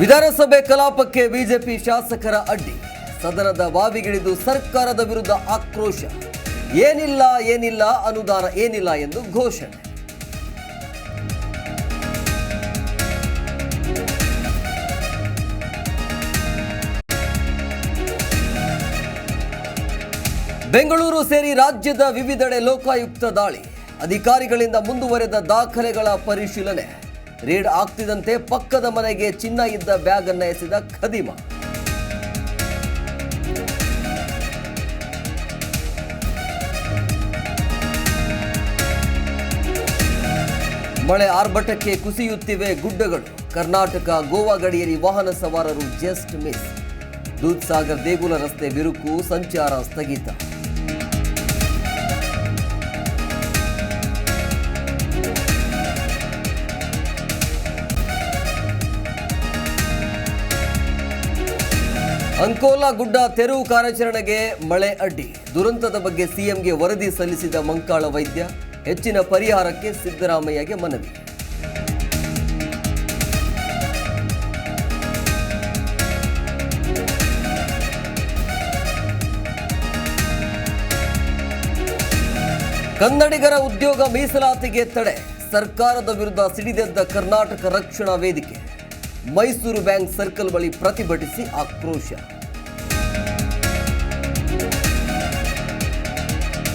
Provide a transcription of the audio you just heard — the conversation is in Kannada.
ವಿಧಾನಸಭೆ ಕಲಾಪಕ್ಕೆ ಬಿಜೆಪಿ ಶಾಸಕರ ಅಡ್ಡಿ. ಸದನದ ಬಾವಿಗಿಳಿದು ಸರ್ಕಾರದ ವಿರುದ್ಧ ಆಕ್ರೋಶ. ಏನಿಲ್ಲ ಏನಿಲ್ಲ, ಅನುದಾನ ಏನಿಲ್ಲ ಎಂದು ಘೋಷಣೆ. ಬೆಂಗಳೂರು ಸೇರಿ ರಾಜ್ಯದ ವಿವಿಧೆಡೆ ಲೋಕಾಯುಕ್ತ ದಾಳಿ. ಅಧಿಕಾರಿಗಳಿಂದ ಮುಂದುವರೆದ ದಾಖಲೆಗಳ ಪರಿಶೀಲನೆ. ರೇಡ್ ಆಗ್ತಿದಂತೆ ಪಕ್ಕದ ಮನೆಗೆ ಚಿನ್ನ ಇದ್ದ ಬ್ಯಾಗ್ ಅನ್ನ ಎಸೆದ ಖದೀಮ. ಮಳೆ ಆರ್ಭಟಕ್ಕೆ ಕುಸಿಯುತ್ತಿವೆ ಗುಡ್ಡಗಳು. ಕರ್ನಾಟಕ ಗೋವಾ ಗಡಿಯಲ್ಲಿ ವಾಹನ ಸವಾರರು ಜಸ್ಟ್ ಮಿಸ್. ದೂದ್ ಸಾಗರ್ ದೇಗುಲ ರಸ್ತೆ ಬಿರುಕು, ಸಂಚಾರ ಸ್ಥಗಿತ. ಅಂಕೋಲಾ ಗುಡ್ಡ ತೆರವು ಕಾರ್ಯಾಚರಣೆಗೆ ಮಳೆ ಅಡ್ಡಿ. ದುರಂತದ ಬಗ್ಗೆ ಸಿಎಂಗೆ ವರದಿ ಸಲ್ಲಿಸಿದ ಮಂಕಾಳ ವೈದ್ಯ, ಹೆಚ್ಚಿನ ಪರಿಹಾರಕ್ಕೆ ಸಿದ್ದರಾಮಯ್ಯಗೆ ಮನವಿ. ಕನ್ನಡಿಗರ ಉದ್ಯೋಗ ಮೀಸಲಾತಿಗೆ ತಡೆ. ಸರ್ಕಾರದ ವಿರುದ್ಧ ಸಿಡಿದೆದ್ದ ಕರ್ನಾಟಕ ರಕ್ಷಣಾ ವೇದಿಕೆ. ಮೈಸೂರು ಬ್ಯಾಂಕ್ ಸರ್ಕಲ್ ಬಳಿ ಪ್ರತಿಭಟಿಸಿ ಆಕ್ರೋಶ.